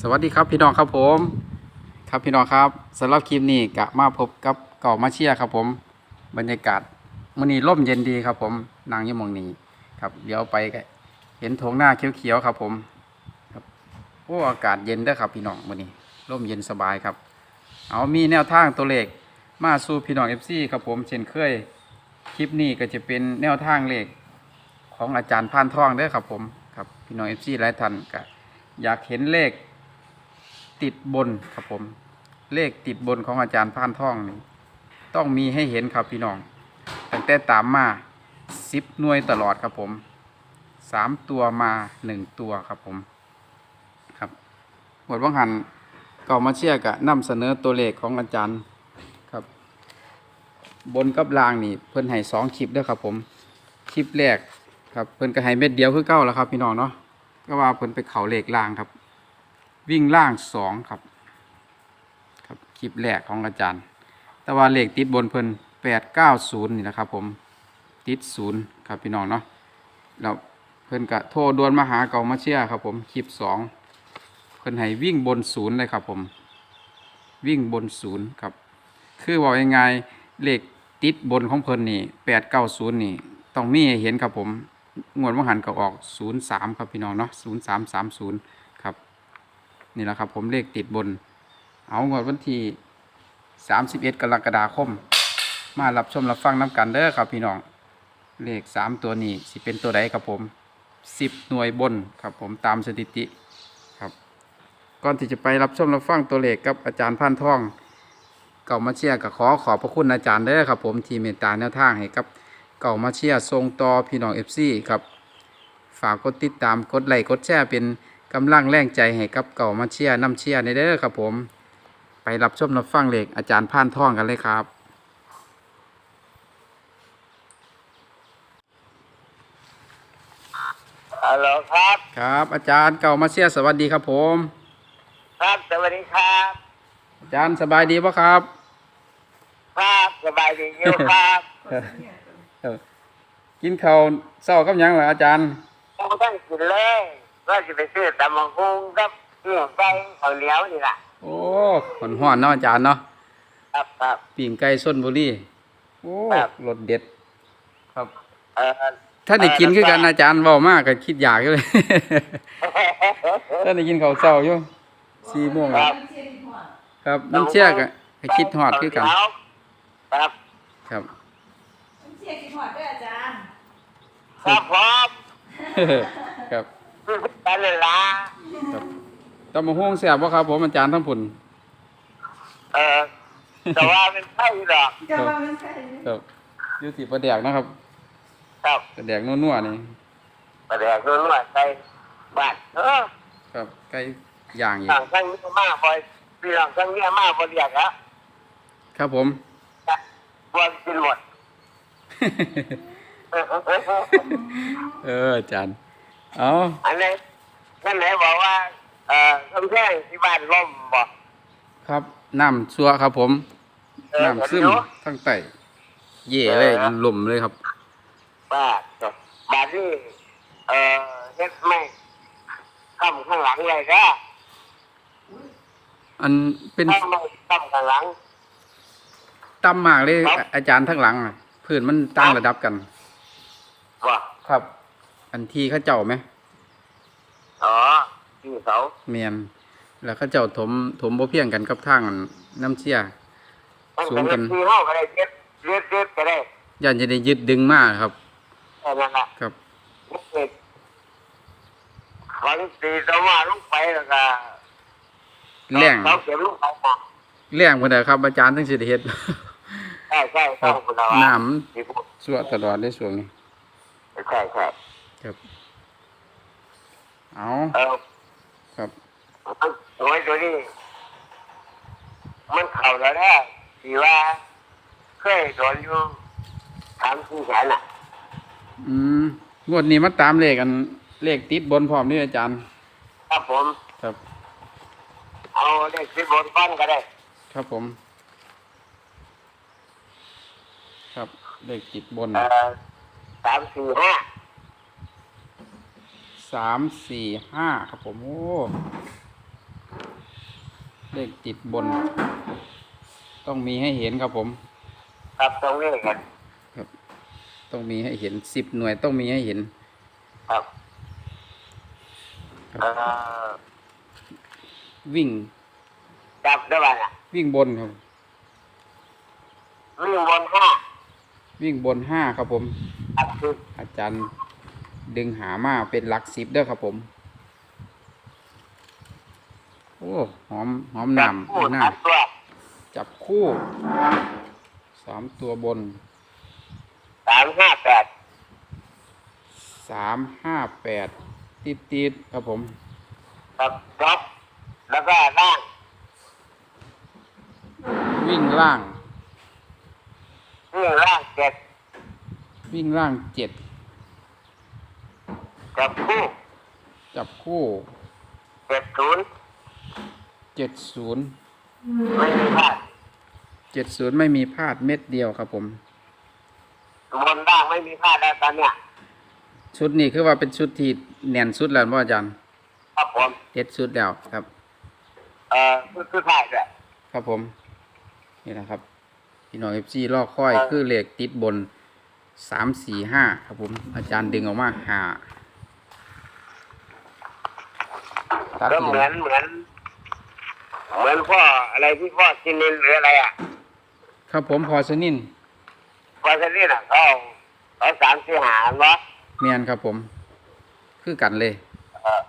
สวัสดีครับพี่น้องครับผม ครับพี่น้องครับสำหรับคลิปนี้กะมาพบกับเก่ามาเชียครับผม บรรยากาศมื้อนี้ร่มเย็นดีครับ ผมนางยี่หมองนี้ครับเดี๋ยวไปก็เห็นโถงหน้าเขียวๆครับ ผมครับโอ้อากาศเย็นด้อครับ พี่น้องมื้อนี้ร่มเย็นสบายครับ เอามีแนวทางตัวเลขมาสู่พี่น้อง FC ครับผมเช่นเคยคลิปนี้ก็จะเป็นแนวทางเลขของอาจารย์พานทองด้อครับผมครับพี่น้อง FC หลายท่านก็อยากเห็นเลข ติดบนครับผม เลขติดบนของอาจารย์พานท่องนี่ต้องมีให้เห็นครับพี่น้องตั้งแต่ตามมาสิบหน่วยตลอดครับผมสามตัวมาหนึ่งตัวครับผมครับหมดว่างหันก็มาเชียร์กะนำเสนอตัวเลขของอาจารย์ครับ บนกับล่างนี่เพิ่นให้สองคลิปด้วยครับผมคลิปแรกครับเพิ่นก็ให้เม็ดเดียวคือเก้าแล้วครับพี่น้องเนาะก็ว่าเพิ่นไปเข่าเลขล่างครับ วิ่งล่างสองครับ ครับคลิปแรกของอาจารย์ แต่ว่าเลขติดบนเพิ่นแปดเก้าศูนย์นี่นะครับ ผมติดศูนย์ครับพี่น้องเนาะแล้วเพิ่นกะโทรดวนมาหาเก่ามาเชียครับ ผมคลิปสองเพิ่นให้วิ่งบนศูนย์เลยครับ ผม วิ่งบนศูนย์ครับ คือว่ายังไงเลขติดบนของเพิ่นนี่แปดเก้าศูนย์นี่ต้องนี้เห็นครับผมงวดว่าหันก็ออกศูนย์สามครับพี่น้องเนาะศู นี่แหละครับ ผมเลขติดบน เอางวดวันที่ 31 กรกฎาคม มารับชมรับฟังน้ำกันเด้อครับพี่น้อง เลข 3 ตัวนี้สิเป็นตัวใดครับผม 10 หน่วยบนครับผมตามสถิติครับ ก่อนที่จะไปรับชมรับฟังตัวเลขกับอาจารย์พันท่องเก่ามาเชียร์ก็ขอขอบพระคุณอาจารย์เด้อครับ ผมที่เมตตาแนวทางให้กับเก่ามาเชียร์ทรงต่อพี่น้องเอฟซีครับ ฝากกดติดตามกดไลค์กดแชร์เป็น กำลังแรงใจให้กับเก่ามาเชียร์น้ำเชียร์ในเด้อครับผม ไปรับชมรับฟังเลขอาจารย์พานท่องกันเลยครับ ฮัลโหลครับ ครับ อาจารย์เก่ามาเชียร์สวัสดีครับผม ครับ สวัสดีครับ อาจารย์สบายดีปะครับ ครับสบายดีอยู่ครับเออกินข้าวเศร้ากับหยังเหรออาจารย์ผมต้องกินเลย ก็จะไปซื้อตำมังคุงกับเนื้อไก่ข้าวเหนียวนี่แหละโอ้ขนห้อนเนาะอาจารย์เนาะครับครับ ปิ่งไก่ส้นบุรีโอ้ครับ รสเด็ด ครับ เอ่อถ้าได้กินคือกันอาจารย์เบามากก็คิดอยากอยู่เลย ถ้าได้กินข้าวเช้าอยู่สี่โมงคแล้รัวบครับน้ำเชื่อก็ให้คิดฮอดคือกัน ครับครับเสียกินหอดด้วยอาจารย์ ครับพร้อม ครับ กันเลยละครับตำมะฮวงแซ่บบ่ครับผมอาจารย์ทั้งผุนเออแต่ว่าเป็นไส้หรอกจะว่ามันใครครับอยู่ที่ประแดกนะครับครับประแดกนัวๆนี่ประเดี๋ยวนู่นว่าใส่บ้านเออครับไก่ย่างอีกต่างทั้งนี้มากบ่อยพี่น้องทั้งนี้มากบ่เรียกแล้วครับผมบ่กินหมดเอออาจารย์ เอาอันไหนนั่นไหนบอกว่า เอ่อกำแพงที่บ้านล่มบอกครับน้ำซัวครับ ผมเออน้ำซึมเดี๋ยวทั้งไตเย่เลยเออหล่มเลยครับบ้านบ้านนี่เอ่อเฮ็ดไม่ข้ามข้างหลังเลยก็อันเป็นข้ามไม่ข้ามข้างหลัง ต่ำมากเลยครับอาอาจารย์ทั้งหลังอะพื้นมันตั้งระดับกันบอกครับ อันที่เข้าเจ้าไหมอ๋อที่เสาเมียนแล้วเข้าเจ้าถมถมบ่เพียงกันกับทางอันน้ำเชี่ยตั้งสูแต่งกันที่ห้องก็ได้เจ็ดเจ็ดเจ็ดก็ได้ย่านจะได้ยึดดึงมากครับแค่นั้นแหละครับเจ็ดฝังตีสมาลงไปแล้วก็แรงเขาเก็บลงไปนะแรงพอดีครับ อาจารย์ทั้งสิได้เฮ็ดใช่ใช่ครัต้บองคุณเอาน้ที่พูดำสั่วตลอดในช่วงนี้ใช่ใช่ ครับเอาเออครับโอ้ยตัวนี้ มันเข่าแล้วนะที่ว่าเคยโดนอยู่สามสี่แสนอะ อืมงวดนี้มาตามเลขอัน เลขติดบนพร้อมนี่อาจารย์ ครับผม ครับ เอาเลขที่บนบ้านก็ได้ ครับผม ครับเลขติดบนเอ่อสามสี่ห้า สามสี่ห้าครับผมโอ้เลขติดบน ต้องมีให้เห็นครับผม ครับตรงนี้กันต้องมีให้เห็นสิบหน่วยต้องมีให้เห็น ครับครับเอ่อวิ่งจับได้ป่ะเนี่ยวิ่งบนครับ วิ่งบนห้าวิ่งบนห้าครับผมอัดคืออาจารย์ ดึงหามาเป็นหลักสิบเด้อครับผม โอ้ หอม หอมจับน้ำคู่หน้าอัดตัวจับคู่สามตัวบนสามห้าแปดสามห้าแปดติดติดๆครับผมครับจ็อบแล้วก็ล่าง วิ่งล่าง วิ่งล่างเจ็ดวิ่งล่างเจ็ด จับคู่จับคู่เจ็ดศูนย์เจ็ดศูนย์ไม่มีพลาดเจ็ดศูนย์ไม่มีพลาดเม็ดเดียวครับผมบนล่างไม่มีพลาดแล้วตอนเนี้ยชุดนี้คือว่าเป็นชุดที่แน่นสุดแล้วพ่ออาจารย์ครับผมเด็ดสุดแล้วครับ เอ่อคือคือพลาดด้วยครับผมนี่นะครับพี่น้องเอฟซีลอกค่อยคือเลขติดบนสามสี่ห้าครับผมอาจารย์ดึงออกมาหา ตัดก็เหเหรีมืยอญนเหมือน เหมือนพ่ออะไรที่พ่อกินนินหรืออะไรอะ ครับผมพอสนินพอชนิดอะเขาเขาสามสี่หารวะเมียนครับผม คือกันเลยเอ่อ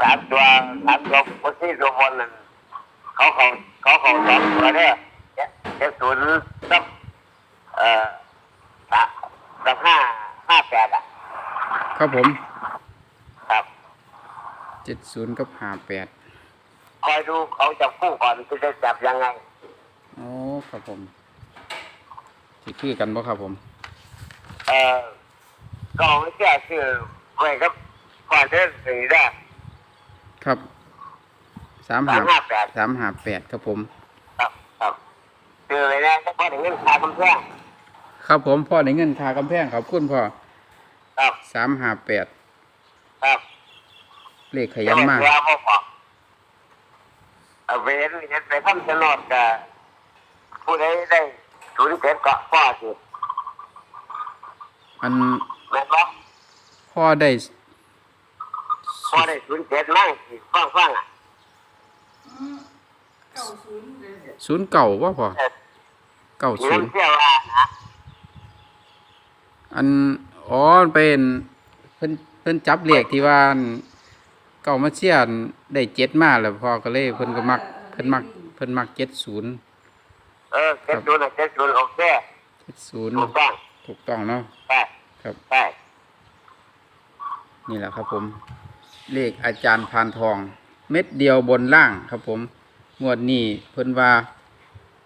สามตัวสามตัวคนที่ตัวบนนั่นเขาเขาเขาเขาสองตัวเนี่ยเจ็ดเจ็ดศูนย์กับเอ่อสามกับห้าห้าแปดอะ ครับผมครับเจ็ดศูนย์กับห้าแปดคอยดูเขาจะคู่ก่อนที่จะจับยังไงโอ้ครับผมสิคือกันบ่ครับผม เอ่อก็ไม่เชื่อคือไว้ครับก่อนเดินสีได้ครับสามสาห้ามห้าแปดสามห้าแปดครับผม ครับครับคือเลยนะเฉพาะถึงเงินคาคำแท่งครับผมพ่อในเงินคากำแพงขอบคุณพ่อครับสามห้าแปดครับ เลขขยันมากเดี๋ยวพ่อบอกเอาไปเห็นเห็นไปทำโฉนดกับผู้ใดได้ศูนย์เจ็ดเกาะพ่อสิอันแม่นบ่พ่อได้พ่อได้ศูนย์เจ็ดมั่งสิฟังฟังๆอะอืมเก้าศูนย์เลยศูนย์เก่าว่าพ่อเออเก่ามีศูนย์น้ำเชี่ยวว่านะอันอ๋อเป็นเพิ่นเพิ่นจับเลขที่ว่าอันเก่ามาเชียนได้เจ็ดมาแล้วพ่อก็เลยเพิ่นก็มักเพิ่นมักเพิ่นมักเจ็ดศูนย์เออเจ็ดศูนย์อะเจ็ดศูนย์โอเคเจ็ดศูนย์ถูกต้องถูกต้องเนาะใช่ครับใช่นี่แหละครับผม เลขอาจารย์พานทอง เม็ดเดียวบนล่างครับผม งวดนี้เพิ่นว่า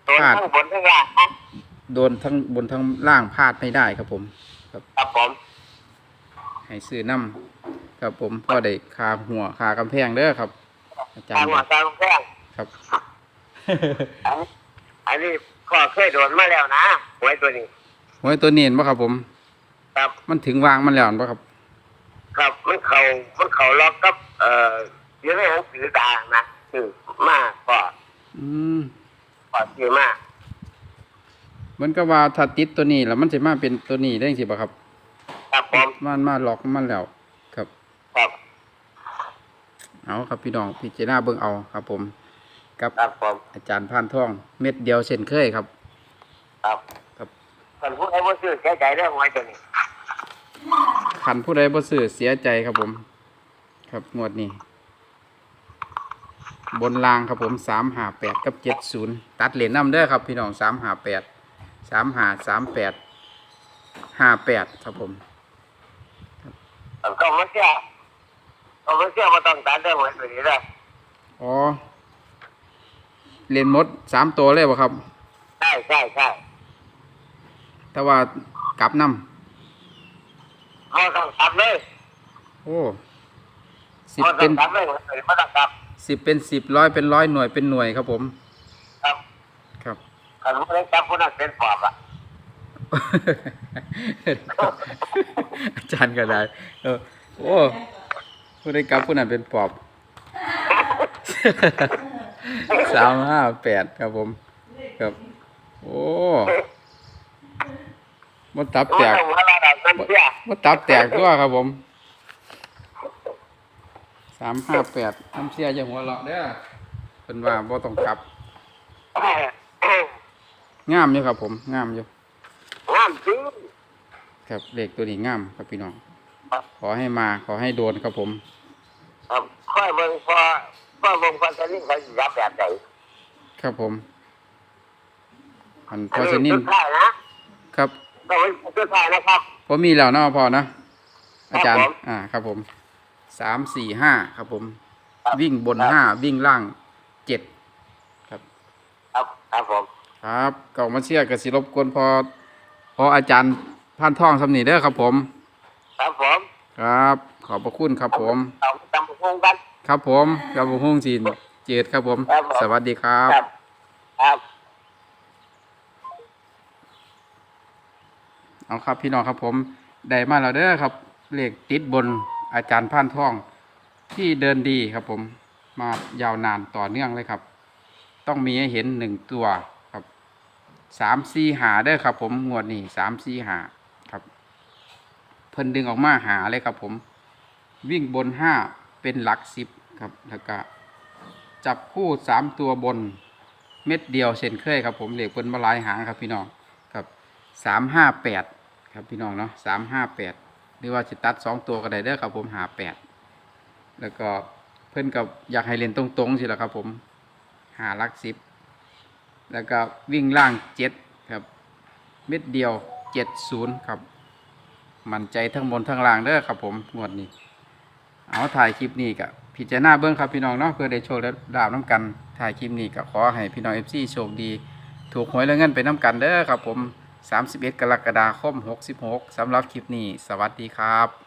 ตัวพลาดข้างบนข้างล่างนะโดนทั้งบนทั้งล่างพลาดไม่ได้ครับผม ครับผมให้ซื้อน้ำ ครับผมพ่อได้คาหัวคากำแพงเด้อครับ อาจารทางย์หัวทางแท่งครับ อันนี้อันนี้พ่อเคยโดนมาแล้วนะหวยตัวนี้ หวยตัวเนียนปะครับผม ครับ มันถึงวางมันแล้วปะครับ ครับมันเขามันเขาล็อกกับเอ่ออยู่ในหนังสือด่างนะคือมากกว่าอืมกว่าคือมากมันก็ว่าถ้าติดตัวนี้แล้วมันจะมาเป็นตัวนี้ได้สิปะครับ ครับผมมันมาล็อกมันแล้ว ครับครับ เอาครับพี่น้องพิจารณาเบิ่งเอาครับ ผมกับครับผมอาจารย์พานทอง เม็ดเดียวเช่นเคยครับ ครับครับ คนพูดให้ว่าซื้อเสียใจเรื่องหวยตัวนี้ขันผู้ใดบ่ซื้อเสียใจครับผม ครับงวดนี้ บนรางครับผมสามหาแปดกับเจ็ดศูนย์ตัดเหรียญน้ำเด้อครับ พี่น้องสามหาแปดสามหาสามแปดห้าแปดครับผมก็มันเชื่อก็มันเชื่อว่าต้องตัดเรื่องหวยตัวนี้เลยอ๋อเหรียญมดสามตัวเลยบ่ครับ ใช่ใช่ใช่แต่ว่ากลับน้ไม่ต้องตัดเลยำโอ้สิบไม่เป็ต้อนงตัดเลยหวยตัวนี้ไม่ต้องตัดสิบเป็นสิบร้อยเป็นร้อยหน่วยเป็นหน่วยครับผม ครับครับคนพูดให้จับผู้นั้นเป็นปอบอะอาจารย์ก็ได้เออโอ้ ผู้ใดกลับผู้นั้นเป็นปอบ สามห้าแปดครับผม ครับ โอ้มดตับแตกหัวเราะดอกน้ำเสียมดตับแตกด้วยครับผมสามห้าแปดน้ำเสียอย่าหัวเราะเด้อเป็นว่าบ่ต้องกลับงามอยู่ครับผมงามอยู่งามจริงครับเลขตัวนี้งามครับพี่น้อง ขอให้มาขอให้โดนครับผม ครับค่อยเบิ่งพอพอเบิ่งพอจะนิ่งเขาสิรับแบบไหนครับผมอันพอัอนสนี้นินสุดท้ายนะครับต้องเป็นสุดท้ายนะครับผมมีแล้วเนาะพอนะอาจารย์ครับผมอ่าครับผมสามสี่ห้าครับผมครับวิ่งบนครับห้าวิ่งล่างเจ็ดครับ ครับครับผมครับเก่ามาเชียร์กับสิรบกวนพอ พออาจารย์พันท่องสำนีเด้อครับผม ครับผมครับ ขอบพระคุณครับผม เอาตำพุงกัน ครับผมครับผมฮงสินเจดครับผม ครับผม สวัสดีครับครับ ครับ เอาครับพี่น้องครับผมได้มาแล้วเด้อครับเลขติดบนอาจารย์พันท่อง ที่เดินดีครับผมมายาวนานต่อเนื่องเลยครับ ต้องมีให้เห็นหนึ่งตัวครับสามสี่หาเด้อครับผมงวดนี้สามสี่หาครับ เพิ่นดึงออกมาหาเลยครับผม วิ่งบนห้าเป็นหลักสิบครับแล้วก็จับคู่สามตัวบนเม็ดเดียวเช่นเคยครับผมเหล็กเพิ่นมาลายหางครับพี่น้องครับสามห้าแปดครับพี่น้องเนาะสามห้าแปดหรือว่าจิตัดสองตัวก็ได้เด้อครับผมหาแปดแล้วก็เพิ่นกับอยากให้เล่นตรงๆสิละครับผมหาลักสิบแล้วก็วิ่งล่างเจ็ดครับ เม็ดเดียวเจ็ดศูนย์ครับ มั่นใจทั้งบนทั้งล่างเด้อครับผมงวดนี้ เอาถ่ายคลิปนี้กับพิจารณาเบิ้งครับพี่น้องเนาะเพื่อได้โชคและดาวน้ำกันถ่ายคลิปนี้ก็ขอให้พี่น้องเอฟซีโชคดี ถูกหวยและเงินไปน้ำกันเด้อครับผม 31 กรกฎาคม 66สำหรับคลิปนี้ สวัสดีครับ